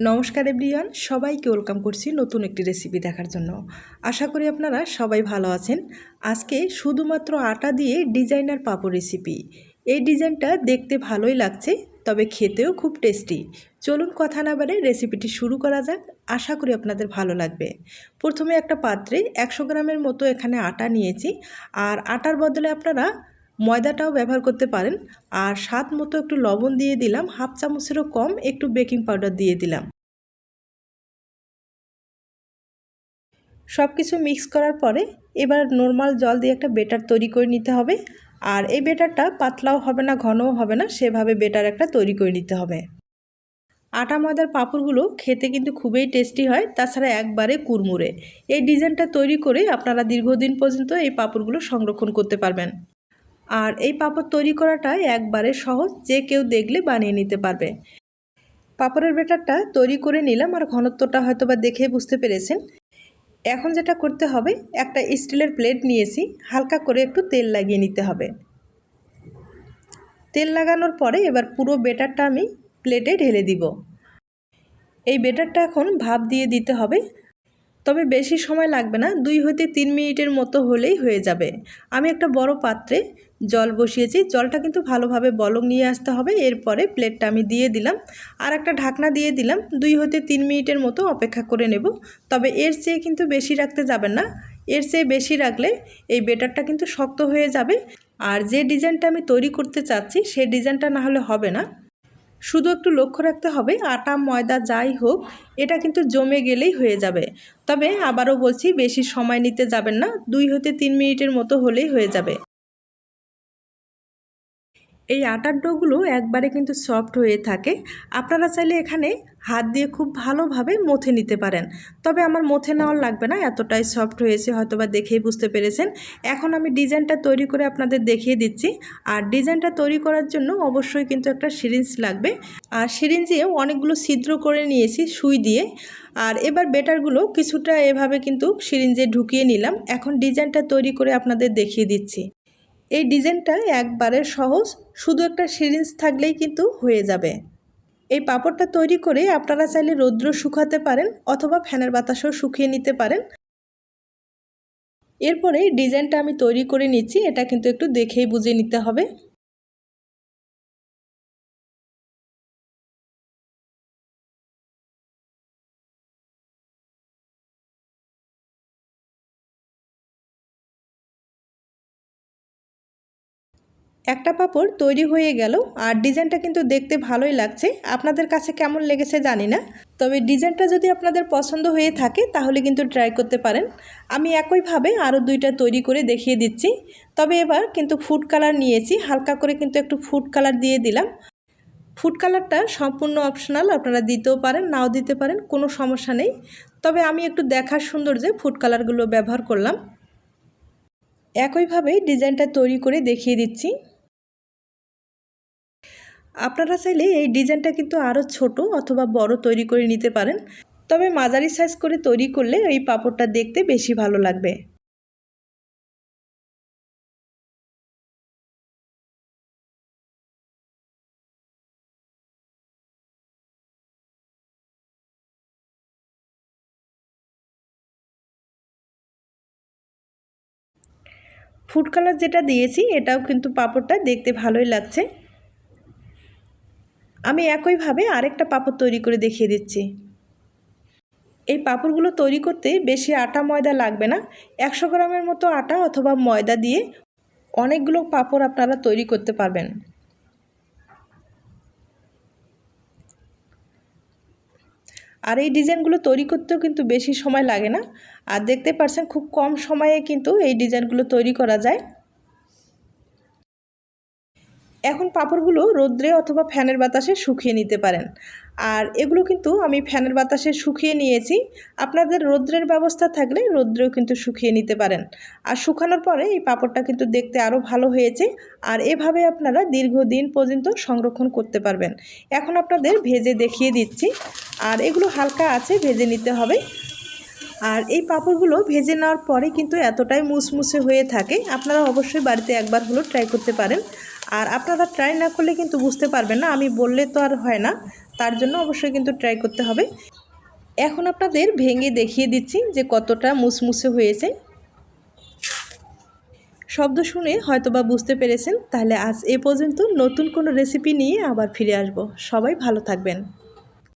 নমস্কার এভরিওয়ান, সবাইকে ওয়েলকাম করছি নতুন একটি রেসিপি দেখার জন্য। আশা করি আপনারা সবাই ভালো আছেন। আজকে শুধুমাত্র আটা দিয়ে ডিজাইনার পাপড় রেসিপি। এই ডিজাইনটা দেখতে ভালোই লাগছে, তবে খেতেও খুব টেস্টি। চলুন কথা না বারে রেসিপিটি শুরু করা যাক। আশা করি আপনাদের ভালো লাগবে। প্রথমে একটা পাত্রে একশো গ্রামের মতো এখানে আটা নিয়েছি। আর আটার বদলে আপনারা ময়দাটাও ব্যবহার করতে পারেন। আর স্বাদ মতো একটু লবণ দিয়ে দিলাম, হাফ চামচেরও কম একটু বেকিং পাউডার দিয়ে দিলাম। সব কিছু মিক্স করার পরে এবার নর্মাল জল দিয়ে একটা বেটার তৈরি করে নিতে হবে। আর এই বেটারটা পাতলাও হবে না, ঘনও হবে না, সেভাবে বেটার একটা তৈরি করে নিতে হবে। আটা ময়দার পাঁপড়গুলো খেতে কিন্তু খুবই টেস্টি হয়, তাছাড়া একবারে কুরমুরে এই ডিজাইনটা তৈরি করে আপনারা দীর্ঘদিন পর্যন্ত এই পাঁপড়গুলো সংরক্ষণ করতে পারবেন। আর এই পাঁপড় তৈরি করাটা একবারে সহজ, যে কেউ দেখলে বানিয়ে নিতে পারবে। পাঁপড়ের বেটারটা তৈরি করে নিলাম আর ঘনত্বটা হয়তো বা দেখে বুঝতে পেরেছেন। এখন যেটা করতে হবে, একটা স্টিলের প্লেট নিয়েছি, হালকা করে একটু তেল লাগিয়ে নিতে হবে। তেল লাগানোর পরে এবার পুরো বেটারটা আমি প্লেটে ঢেলে দিব। এই বেটারটা এখন ভাপ দিয়ে দিতে হবে তবে বেশি সময় লাগবে না, দুই হতে তিন মিনিটের মতো হলেই হয়ে যাবে। আমি একটা বড় পাত্রে জল বসিয়েছি, জলটা কিন্তু ভালোভাবে বলক নিয়ে আসতে হবে, এরপরে প্লেটটা আমি দিয়ে দিলাম। আর একটা ঢাকনা দিয়ে দিলাম, দুই হতে তিন মিনিটের মতো অপেক্ষা করে নেব। তবে এর চেয়ে কিন্তু বেশি রাখতে যাবেন না। এর চেয়ে বেশি রাখলে এই বেটারটা কিন্তু শক্ত হয়ে যাবে। আর যে ডিজাইনটা আমি তৈরি করতে চাচ্ছি সেই ডিজাইনটা না হলে হবে না। শুধু একটু লক্ষ্য রাখতে হবে, আটা, ময়দা যাই হোক, এটা কিন্তু জমে গেলেই হয়ে যাবে। তবে আবারও বলছি, বেশি সময় নিতে যাবেন না, দুই হতে তিন মিনিটের মতো হলেই হয়ে যাবে। এই আটার ডোগুলো একবারে কিন্তু সফট হয়ে থাকে। আপনারা চাইলে এখানে হাত দিয়ে খুব ভালোভাবে মথে নিতে পারেন। তবে আমার মথে নেওয়ার লাগবে না, এতটাই সফট হয়েছে হয়তো বা দেখেই বুঝতে পেরেছেন। এখন আমি ডিজাইনটা তৈরি করে আপনাদের দেখিয়ে দিচ্ছি। আর ডিজাইনটা তৈরি করার জন্য অবশ্যই কিন্তু একটা সিরিঞ্জ লাগবে। আর সিরিঞ্জেও অনেকগুলো ছিদ্র করে নিয়েছি সুই দিয়ে। আর এবার বেটারগুলো কিছুটা এভাবে কিন্তু সিরিঞ্জে ঢুকিয়ে নিলাম। এখন ডিজাইনটা তৈরি করে আপনাদের দেখিয়ে দিচ্ছি। এই ডিজাইনটা একবারে সহজ, শুধু একটা সিরিঞ্জ থাকলেই কিন্তু হয়ে যাবে। এই পাপড়টা তৈরি করে আপনারা চাইলে রৌদ্র শুকাতে পারেন অথবা ফ্যানের বাতাসও শুকিয়ে নিতে পারেন। এরপরে ডিজাইনটা আমি তৈরি করে নিচ্ছি, এটা কিন্তু একটু দেখেই বুঝে নিতে হবে। একটা পাপড় তৈরি হয়ে গেল আর ডিজাইনটা কিন্তু দেখতে ভালোই লাগছে। আপনাদের কাছে কেমন লেগেছে জানি না। তবে ডিজাইনটা যদি আপনাদের পছন্দ হয়ে থাকে তাহলে কিন্তু ট্রাই করতে পারেন। আমি একইভাবে আরও দুইটা তৈরি করে দেখিয়ে দিচ্ছি। তবে এবার কিন্তু ফুড কালার নিয়েছি, হালকা করে কিন্তু একটু ফুড কালার দিয়ে দিলাম। ফুড কালারটা সম্পূর্ণ অপশনাল আপনারা দিতেও পারেন, নাও দিতে পারেন, কোনো সমস্যা নেই। তবে আমি একটু দেখার সৌন্দর্যে ফুড কালারগুলো ব্যবহার করলাম। একইভাবে ডিজাইনটা তৈরি করে দেখিয়ে দিচ্ছি। আপনারা চাইলে এই ডিজাইনটা কিন্তু আরও ছোট অথবা বড় তৈরি করে নিতে পারেন। তবে মাঝারি সাইজ করে তৈরি করলে এই পাপড়টা দেখতে বেশি ভালো লাগবে। ফুড কালার যেটা দিয়েছি, এটাও কিন্তু পাপড়টা দেখতে ভালোই লাগছে। আমি একইভাবে আরেকটা পাপড় তৈরি করে দেখিয়ে দিচ্ছি। এই পাপড়গুলো তৈরি করতে বেশি আটা, ময়দা লাগবে না। একশো গ্রামের মতো আটা অথবা ময়দা দিয়ে অনেকগুলো পাপড় আপনারা তৈরি করতে পারবেন। আর এই ডিজাইনগুলো তৈরি করতেও কিন্তু বেশি সময় লাগে না। আর দেখতে পারছেন খুব কম সময়ে কিন্তু এই ডিজাইনগুলো তৈরি করা যায়। এখন পাঁপড়গুলো রোদ্রে অথবা ফ্যানের বাতাসে শুকিয়ে নিতে পারেন। আর এগুলো কিন্তু আমি ফ্যানের বাতাসে শুকিয়ে নিয়েছি। আপনাদের রৌদ্রের ব্যবস্থা থাকলে রৌদ্রেও কিন্তু শুকিয়ে নিতে পারেন। আর শুকানোর পরে এই পাঁপড়টা কিন্তু দেখতে আরও ভালো হয়েছে। আর এভাবে আপনারা দীর্ঘদিন পর্যন্ত সংরক্ষণ করতে পারবেন। এখন আপনাদের ভেজে দেখিয়ে দিচ্ছি। আর এগুলো হালকা আছে, ভেজে নিতে হবে। আর এই পাঁপড়গুলো ভেজে নেওয়ার পরে কিন্তু এতটাই মুসমুসে হয়ে থাকে, আপনারা অবশ্যই বাড়িতে একবার হলো ট্রাই করতে পারেন। আর আপনারা ট্রাই না করলে কিন্তু বুঝতে পারবেন না, আমি বললে তো আর হয় না, তার জন্য অবশ্যই কিন্তু ট্রাই করতে হবে। এখন আপনাদের ভেঙে দেখিয়ে দিচ্ছি যে কতটা মুসমুসে হয়েছে। শব্দ শুনে হয়তোবা বুঝতে পেরেছেন, তাহলে আজ এ পর্যন্ত নতুন কোনো রেসিপি নিয়ে আবার ফিরে আসব। সবাই ভালো থাকবেন।